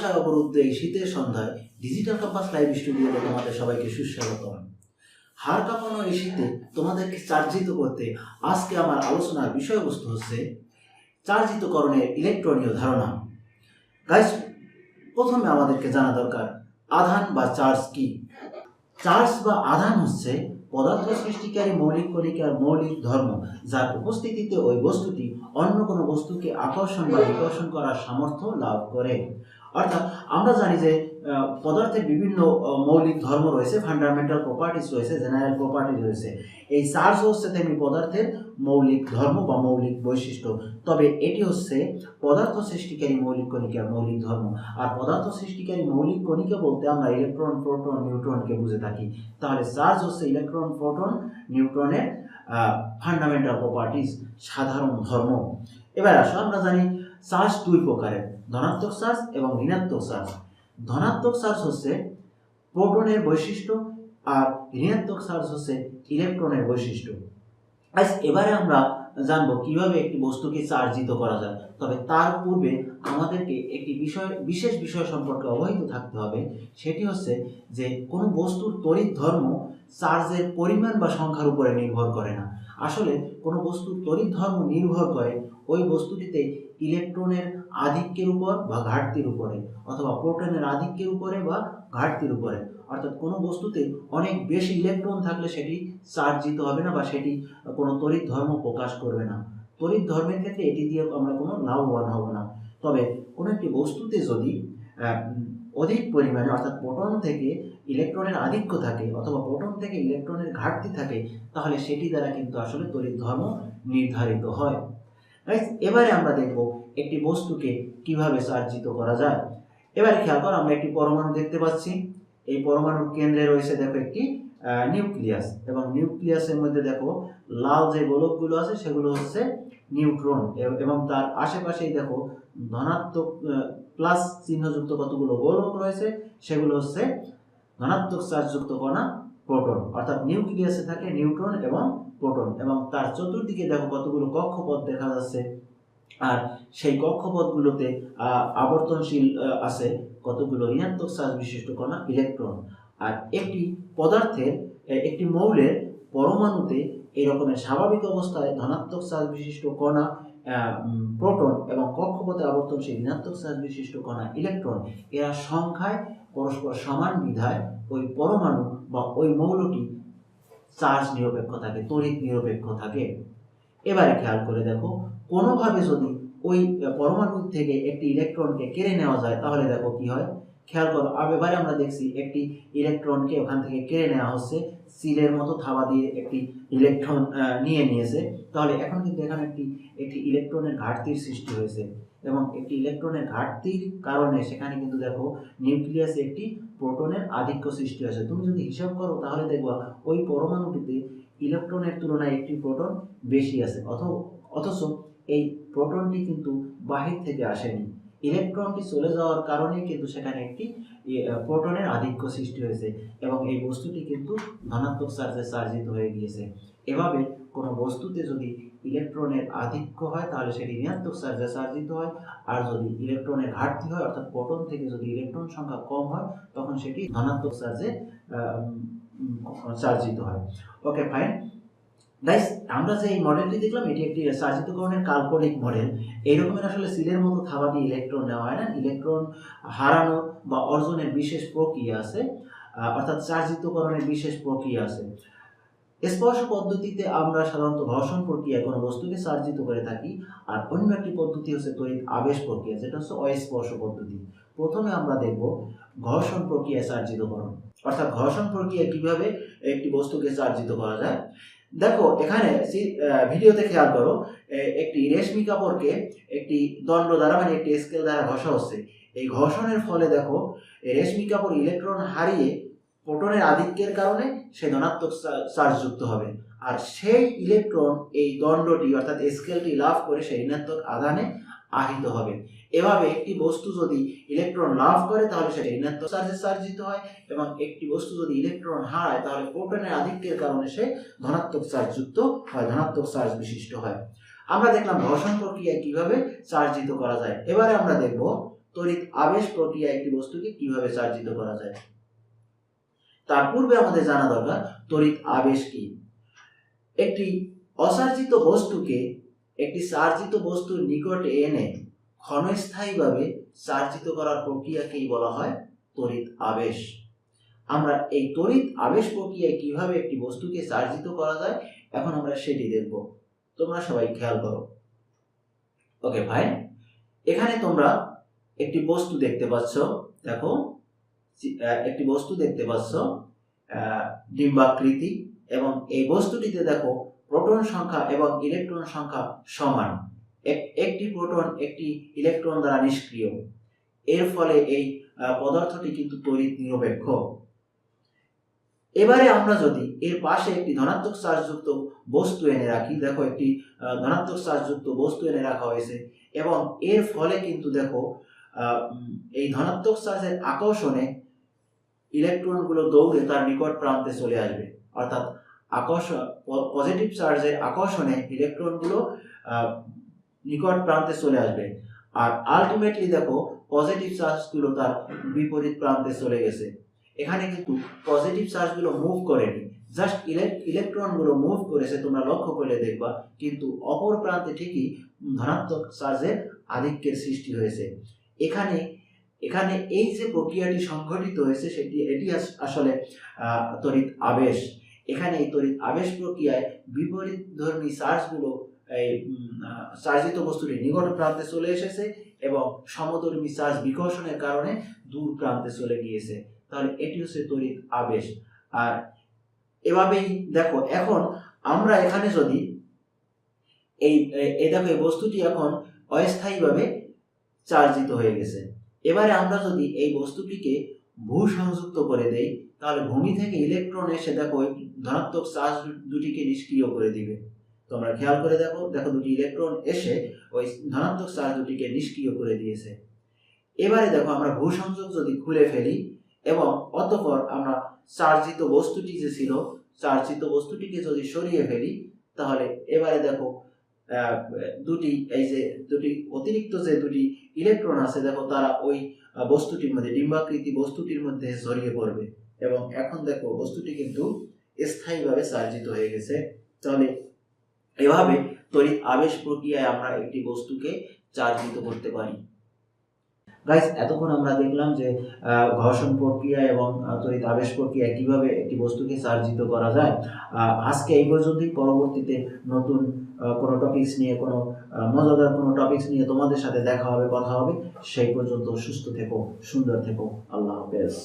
কুয়াশায় অবরুদ্ধ এই শীতের সন্ধ্যায় ডিজিটাল ক্যাম্পাস লাইভ স্টুডিওতে তোমাদের সবাইকে সুস্বাগতম। হার কাঁপানো এই শীতে তোমাদেরকে চার্জিত করতে আজকে আমার আলোচনার বিষয়বস্তু হচ্ছে চার্জিতকরণের ইলেকট্রনীয় ধারণা। গাইস প্রথমে আমাদেরকে জানা দরকার, আধান বা চার্জ কি? চার্জ বা আধান হচ্ছে পদার্থ সৃষ্টিকারী মৌলিক কণিকার মৌলিক ধর্ম, যার উপস্থিতিতে ওই বস্তুটি অন্য কোনো বস্তুকে আকর্ষণ বা বিকর্ষণ করার সামর্থ্য লাভ করে। অর্থাৎ আমরা জানি যে পদার্থের বিভিন্ন মৌলিক ধর্ম রয়েছে ফান্ডামেন্টাল প্রপার্টিস রয়েছে জেনারেল প্রপার্টি রয়েছে। এই চার্জ হচ্ছে তেমনি পদার্থের মৌলিক ধর্ম বা মৌলিক বৈশিষ্ট্য। তবে এটি হচ্ছে পদার্থ সৃষ্টিকারী মৌলিক কণিকার মৌলিক ধর্ম। আর পদার্থ সৃষ্টিকারী মৌলিক কণিকা বলতে আমরা ইলেকট্রন প্রোটন নিউট্রনকে বুঝে থাকি। তাহলে চার্জ হচ্ছে ইলেকট্রন প্রোটন নিউট্রনের ফান্ডামেন্টাল প্রপার্টিস সাধারণ ধর্ম। এবার আসো, আমরা জানি চার্জ দুই প্রকারের, ধনাত্মক চার্জ এবং ঋণাত্মক চার্জ। ধনাত্মক চার্জ হচ্ছে প্রোটনের বৈশিষ্ট্য আর ঋণাত্মক চার্জ হচ্ছে ইলেকট্রনের বৈশিষ্ট্য। আজ এবারে আমরা জানব কীভাবে একটি বস্তুকে চার্জিত করা যায়। তবে তার পূর্বে আমাদেরকে একটি বিষয়, বিশেষ বিষয় সম্পর্কে অবহিত থাকতে হবে। সেটি হচ্ছে যে কোনো বস্তুর তড়িৎ ধর্ম চার্জের পরিমাণ বা সংখ্যার উপরে নির্ভর করে না। আসলে কোনো বস্তুর তড়িৎ ধর্ম নির্ভর করে ওই বস্তুটিতে ইলেকট্রনের আধিক্যের উপর বা ঘাটতির উপরে, অথবা প্রোটনের আধিক্যের উপরে বা ঘাটতির উপরে। অর্থাৎ কোনো বস্তুতে অনেক বেশি ইলেকট্রন থাকলে সেটি চার্জিত হবে না বা সেটি কোনো তড়িৎ ধর্ম প্রকাশ করবে না। তড়িৎ ধর্মের ক্ষেত্রে এটি দিয়ে আমরা কোনো লাভবান হব না। তবে কোনো একটি বস্তুতে যদি অধিক পরিমাণে অর্থাৎ পটন থেকে ইলেকট্রনের আধিক্য থাকে অথবা পটন থেকে ইলেকট্রনের ঘাটতি থাকে, তাহলে সেটি দ্বারা কিন্তু আসলে তড়িৎ ধর্ম নির্ধারিত হয়। এবারে আমরা দেখব একটি বস্তুকে কীভাবে চার্জিত করা যায়। এবারে খেয়াল করো, আমরা একটি পরমাণু দেখতে পাচ্ছি। এই পরমাণুর কেন্দ্রে রয়েছে দেখো একটি নিউক্লিয়াস। এবং নিউক্লিয়াসের মধ্যে দেখো লাল যে গোলকগুলো আছে, সেগুলো হচ্ছে নিউট্রন। এবং তার আশেপাশেই দেখো ধনাত্মক প্লাস চিহ্নযুক্ত কতগুলো গোলক রয়েছে, সেগুলো হচ্ছে ধনাত্মক চার্জযুক্ত কণা প্রোটন। অর্থাৎ নিউক্লিয়াসে থাকে নিউট্রন এবং প্রোটন। এবং তার চতুর্দিকে দেখো কতগুলো কক্ষপথ দেখা যাচ্ছে। আর সেই কক্ষপথগুলোতে আবর্তনশীল আছে। কতগুলো ঋণাত্মক চার্জ বিশিষ্ট কণা? ইলেকট্রন। আর একটি পদার্থের একটি মৌলের পরমাণুতে এই রকমের স্বাভাবিক অবস্থায় ধনাত্মক চার্জ বিশিষ্ট কণা প্রোটন এবং কক্ষপথে আবর্তনশীল ঋণাত্মক চার্জ বিশিষ্ট কণা, ইলেকট্রন, এরা সংখ্যায় পরস্পর সমান বিধায় ওই পরমাণু বা ওই মৌলটি চার্জ নিরপেক্ষ থাকে, তড়িৎ নিরপেক্ষ থাকে। এবারে খেয়াল করে দেখো, কোনোভাবে যদি ওই পরমাণু থেকে একটি ইলেকট্রনকে কেড়ে নেওয়া যায়, তাহলে দেখো কি হয়? খেয়াল করো এবারে আমরা দেখছি একটি ইলেকট্রনকে ওখান থেকে কেড়ে নেওয়া হচ্ছে, সিলের মতো থাবা দিয়ে একটি ইলেকট্রন নিয়ে নিয়েছে। তাহলে এখন কিন্তু এখানে একটি একটি ইলেকট্রনের ঘাটতির সৃষ্টি হয়েছে এবং একটি ইলেকট্রনের ঘাটতির কারণে সেখানে কিন্তু দেখো নিউক্লিয়াসে একটি প্রোটনের আধিক্য সৃষ্টি হয়েছে। তুমি যদি হিসাব করো, তাহলে দেখবা ওই পরমাণুটিতে ইলেকট্রনের তুলনায় একটি প্রোটন বেশি আছে, অথ, অথচ এই প্রোটনটি কিন্তু বাহির থেকে আসেনি। ইলেকট্রনটি চলে যাওয়ার কারণে কিন্তু সেখানে একটি প্রোটনের আধিক্য সৃষ্টি হয়েছে এবং এই বস্তুটি কিন্তু ধনাত্মক চার্জে চার্জিত হয়ে গিয়েছে। এভাবে কোনো বস্তুতে যদি ইলেকট্রনের আধিক্য হয়, তাহলে সেটি ঋণাত্মক চার্জে চার্জিত হয়। আর যদি ইলেকট্রনের ঘাটতি হয়, অর্থাৎ প্রোটন থেকে যদি ইলেকট্রন সংখ্যা কম হয়, তখন সেটি ধনাত্মক চার্জে চার্জিত হয়। ওকে, ফাইন। গাইস আমরা যে এই মডেলটি দেখলাম, এটি একটি চার্জিতকরণের কাল্পনিক মডেল এইরকমের আসলে সিলের মতো থাবা দিয়ে ইলেকট্রন নেওয়া হয় না। ইলেকট্রন হারানো বা অর্জনের বিশেষ প্রক্রিয়া আছে অর্থাৎ চার্জিতকরণের বিশেষ প্রক্রিয়া আছে। স্পর্শ পদ্ধতিতে আমরা সাধারণত ঘর্ষণ প্রক্রিয়ায় কোনো বস্তুকে চার্জিত করে থাকি, আর অন্য একটি পদ্ধতি হচ্ছে তড়িৎ আবেশ প্রক্রিয়া, যেটা হচ্ছে অস্পর্শ পদ্ধতি। প্রথমে আমরা দেখব ঘর্ষণ প্রক্রিয়া চার্জিতকরণ অর্থাৎ ঘর্ষণ প্রক্রিয়া কীভাবে একটি বস্তুকে চার্জিত করা যায়? দেখো, এখানে ভিডিওতে খেয়াল করো একটি রেশমি কাপড়কে একটি দণ্ড দ্বারা মানে একটি স্কেল দ্বারা ঘষা হচ্ছে। এই ঘর্ষণের ফলে দেখো রেশমি কাপড় ইলেকট্রন হারিয়ে প্রোটনের আধিক্যের কারণে সে ধনাত্মক চার্জযুক্ত হবে। আর সেই ইলেকট্রন এই দণ্ডটি, অর্থাৎ স্কেলটি লাভ করে সেই ঋণাত্মক আধানে আহিত হবে। এভাবে একটি বস্তু যদি ইলেকট্রন লাভ করে, তাহলে সেটা ঋণাত্মক চার্জে চার্জিত হয় এবং একটি বস্তু যদি ইলেকট্রন হারায়, তাহলে প্রোটনের আধিক্যের কারণে সে ধনাত্মক চার্জযুক্ত হয়, ধনাত্মক চার্জ বিশিষ্ট হয়। আমরা দেখলাম ঘর্ষণ প্রক্রিয়া কীভাবে চার্জিত করা যায়। এবারে আমরা দেখব তড়িৎ আবেশ প্রক্রিয়া একটি বস্তুকে কীভাবে চার্জিত করা যায়। তার পূর্বে আমাদের জানা দরকার তড়িৎ আবেশ কি। একটি অচার্জিত বস্তুকে একটি চার্জিত বস্তুর নিকটে এনে ক্ষণস্থায়ীভাবে চার্জিত করার প্রক্রিয়াকেই বলা হয় তড়িৎ আবেশ। আমরা এই তড়িৎ আবেশ প্রক্রিয়ায় কীভাবে একটি বস্তুকে চার্জিত করা যায়, এখন আমরা সেটি দেখব। তোমরা সবাই খেয়াল করো। ওকে, ভাই, এখানে তোমরা একটি বস্তু দেখতে পাচ্ছ। দেখো একটি বস্তু দেখতে পাচ্ছ ডিম্বাকৃতি এবং এই বস্তুটিতে দেখো প্রোটন সংখ্যা এবং ইলেকট্রন সংখ্যা সমান। একটি প্রোটন একটি ইলেকট্রন দ্বারা নিষ্ক্রিয়। এর ফলে এই পদার্থটি কিন্তু তড়িৎ নিরপেক্ষ। এবারে আমরা যদি এর পাশে একটি ধনাত্মক চার্জযুক্ত বস্তু এনে রাখি, দেখো একটি ধনাত্মক চার্জযুক্ত বস্তু এনে রাখা হয়েছে এবং এর ফলে কিন্তু দেখো এই ধনাত্মক চার্জের আকর্ষণে ইলেকট্রনগুলো দৌড়ে তার নিকট প্রান্তে চলে আসবে। অর্থাৎ আকর্ষণ পজিটিভ চার্জের আকর্ষণে ইলেকট্রনগুলো নিকট প্রান্তে চলে আসবে। আর আলটিমেটলি দেখো পজিটিভ চার্জগুলো তার বিপরীত প্রান্তে চলে গেছে। এখানে কিন্তু পজিটিভ চার্জগুলো মুভ করেনি। জাস্ট ইলেকট্রনগুলো মুভ করেছে, তোমরা লক্ষ্য করলে দেখবা, কিন্তু অপর প্রান্তে ঠিকই ধনাত্মক চার্জের আধিক্যের সৃষ্টি হয়েছে। এখানে এখানে এই যে প্রক্রিয়াটি সংঘটিত হয়েছে, সেটি, এটি আসলে তড়িৎ আবেশ। এখানে এই তড়িৎ আবেশ প্রক্রিয়ায় বিপরীত ধর্মী চার্জগুলো এই চার্জিত বস্তুটি নিকট প্রান্তে চলে এসেছে এবং সমধর্মী চার্জ বিকর্ষণের কারণে দূর প্রান্তে চলে গিয়েছে। তাহলে এটি হচ্ছে তড়িৎ আবেশ। আর এভাবেই দেখো, এখন আমরা এখানে যদি এই দেখো, এই বস্তুটি এখন অস্থায়ীভাবে চার্জিত হয়ে গেছে। এবারে আমরা যদি এই বস্তুটিকে ভূ সংযুক্ত করে দেই, তাহলে ভূমি থেকে ইলেকট্রন এসে দেখো ধনাত্মক চার্জ দুটিকে নিষ্ক্রিয় করে দিবে। তোমরা খেয়াল করে দেখো দেখো দুটি ইলেকট্রন এসে ওই ধনাত্মক চার্জ দুটিকে নিষ্ক্রিয় করে দিয়েছে। এবারে দেখো আমরা ভূ সংযোগ যদি খুলে ফেলি, এবং অতঃপর আমরা চার্জিত বস্তুটি যে ছিল, চার্জিত বস্তুটিকে যদি সরিয়ে ফেলি, তাহলে এবারে দেখো দুটি এই যে দুটি অতিরিক্ত যে দুটি ইলেকট্রন আছে, দেখো তারা ওই বস্তুটির মধ্যে ডিম্বাকৃতি বস্তুটির মধ্যে জড়িয়ে পড়বে। এবং এখন দেখো বস্তুটি কিন্তু স্থায়ীভাবে চার্জিত হয়ে গেছে। তাহলে এভাবে তড়িৎ আবেশ প্রক্রিয়ায় আমরা একটি বস্তুকে চার্জিত করতে পারি। গাইস এতক্ষণ আমরা দেখলাম যে ঘর্ষণ প্রক্রিয়া এবং তড়িৎ আবেশ প্রক্রিয়া কীভাবে একটি বস্তুকে চার্জিত করা যায়। আজকে এই পর্যন্তই। পরবর্তীতে নতুন কোনো টপিকস নিয়ে, কোনো মজাদার কোনো টপিকস নিয়ে তোমাদের সাথে দেখা হবে, কথা হবে। সেই পর্যন্ত সুস্থ থেকো, সুন্দর থেকো। আল্লাহ হাফেজ।